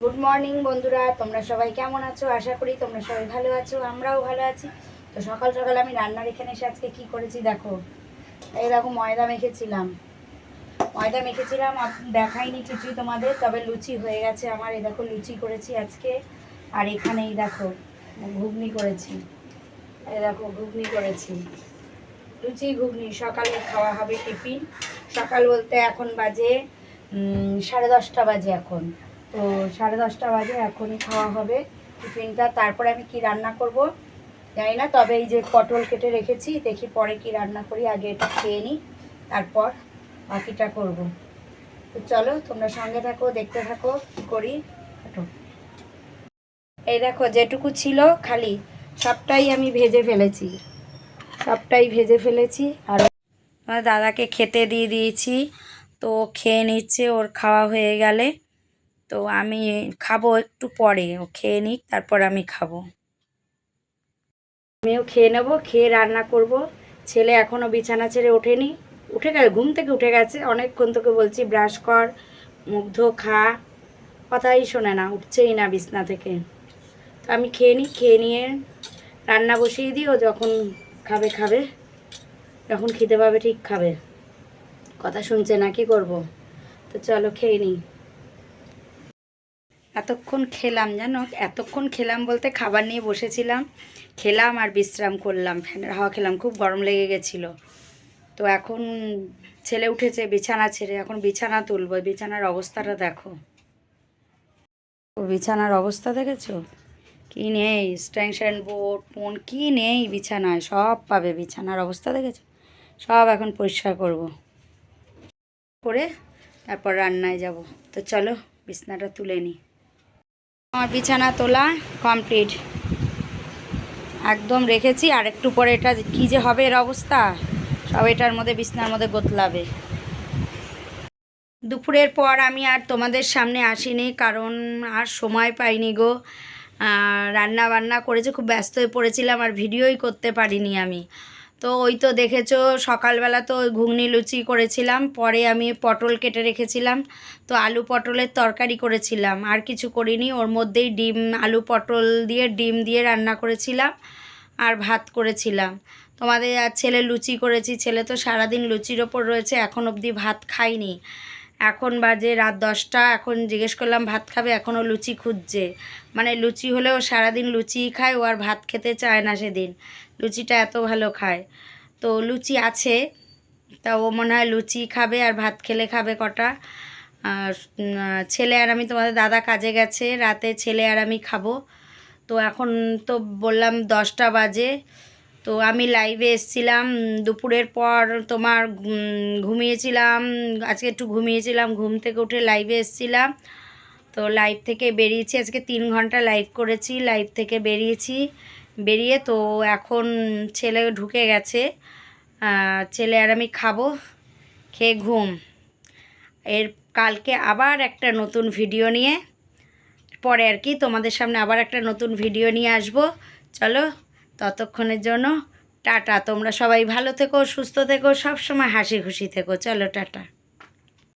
Good morning বন্ধুরা। তোমরা সবাই কেমন আছো? আশা করি তোমরা সবাই ভালো আছো, আমরাও ভালো আছি। তো সকাল সকাল আমি রান্নার এখানে এসে আজকে কী করেছি দেখো। এই দেখো, ময়দা মেখেছিলাম। ময়দা মেখেছিলাম দেখাইনি কিছুই তোমাদের, তবে লুচি হয়ে গেছে আমার। এই দেখো, লুচি করেছি আজকে। আর এখানেই দেখো, ঘুগনি করেছি। এই দেখো, ঘুগনি করেছি। লুচি, ঘুগনি। সকালে খাওয়া হবে টিফিন। সকাল বলতে এখন বাজে সাড়ে দশটা বাজে এখন। তো সাড়ে দশটা বাজে, এখনই খাওয়া হবে টিফিনটা। তারপরে আমি কি রান্না করব জানি না, তবে এই যে পটল কেটে রেখেছি, দেখি পরে কি রান্না করি, আগে এটা খেয়ে নিই, তারপর বাকিটা করব। তো চলো, তোমরা সঙ্গে থাকো, দেখতে থাকো, কী করি এই দেখো, যেটুকু ছিল খালি, সবটাই আমি ভেজে ফেলেছি। সবটাই ভেজে ফেলেছি, আর দাদাকে খেতে দিয়ে দিয়েছি, তো খেয়ে নিচ্ছে, ওর খাওয়া হয়ে গেলে। তো আমি খাব একটু পরে, ও খেয়ে নিক, তারপর আমি খাব। আমিও খেয়ে নেব, খেয়ে রান্না করব। ছেলে এখনও বিছানা ছেড়ে ওঠেনি। উঠে গেছে ঘুম থেকে উঠে গেছে। অনেকক্ষণ তোকে বলছি, ব্রাশ কর মুগ্ধ খা। কথাই শোনে না, উঠছেই না বিছনা থেকে। তো আমি খেয়ে নিই, খেয়ে নিয়ে রান্না বসিয়ে দিই, ও যখন খাবে খাবে। যখন খিদে পাবে ঠিক খাবে। কথা শুনছে না, কি করব? তো চলো, খেয়ে নিই। এতক্ষণ খেলাম জানো? এতক্ষণ খেলাম বলতে খাবার নিয়ে বসেছিলাম। খেলাম আর বিশ্রাম করলাম। ফ্যানের হাওয়া খেলাম, খুব গরম লেগে গেছিল। তো এখন ছেলে উঠেছে, বিছানা ছেড়ে। এখন বিছানা তুলবো। বিছানার অবস্থাটা দেখো। ও বিছানার অবস্থা দেখেছ? কি নেই? স্ট্যাংশন বোর্ড, ফোন, কী নেই বিছানায়? সব পাবে। বিছানার অবস্থা দেখেছ? সব এখন পরিষ্কার করব। করে তারপর রান্নায় যাব। তো চলো, বিছানাটা তুলে নিই আমার বিছানা তোলা কমপ্লিট। একদম রেখেছি, আর একটু পরে এটা কী যে হবে এর অবস্থা? সব এটার মধ্যে, বিছনার মধ্যে গোতলাবে দুপুরের পর আমি আর তোমাদের সামনে আসিনি, কারণ আর সময় পাইনি গো। রান্না বান্না করেছে, খুব ব্যস্ত হয়ে পড়েছিলাম, আর ভিডিওই করতে পারিনি আমি। তো ওই তো দেখেছ, সকালবেলা তো ঘুগনি লুচি করেছিলাম, পরে আমি পটল কেটে রেখেছিলাম, তো আলু পটলের তরকারি করেছিলাম, আর কিছু করিনি, ওর মধ্যেই ডিম, আলু পটল দিয়ে ডিম দিয়ে রান্না করেছিলাম আর ভাত করেছিলাম। তোমাদের আর ছেলে লুচি করেছি, ছেলে তো সারাদিন লুচির ওপর রয়েছে, এখন অবধি ভাত খাইনি। এখন বাজে রাত দশটা, এখন জিজ্ঞেস করলাম, ভাত খাবে? এখনও লুচি খুঁজছে। মানে লুচি হলেও সারাদিন লুচিই খায়, ও আর ভাত খেতে চায় না সেদিন। লুচিটা এত ভালো খায়। তো লুচি আছে, তা ও মনে হয় লুচি খাবে আর ভাত খেলে খাবে কটা। ছেলে আর আমি তোমাদের দাদা কাজে গেছে, রাতে ছেলে আর আমি খাব। তো এখন তো বললাম দশটা বাজে তো আমি লাইভে এসছিলাম দুপুরের পর তোমার ঘুমিয়েছিলাম, আজকে একটু ঘুমিয়েছিলাম, ঘুম থেকে উঠে লাইভে এসছিলাম। তো লাইভ থেকে বেরিয়েছি, আজকে তিন ঘণ্টা লাইভ করেছি লাইভ থেকে বেরিয়েছি, বেরিয়ে তো এখন ছেলে ঢুকে গেছে ছেলে আর আমি খাব, খেয়ে ঘুম। এর কালকে আবার একটা নতুন ভিডিও নিয়ে, পরে আর কি তোমাদের সামনে আবার একটা নতুন ভিডিও নিয়ে আসব। চলো ততক্ষণের জন্য টাটা। তোমরা সবাই ভালো থেকো, সুস্থ থেকো, সবসময় হাসি খুশি থেকো। চলো টাটা।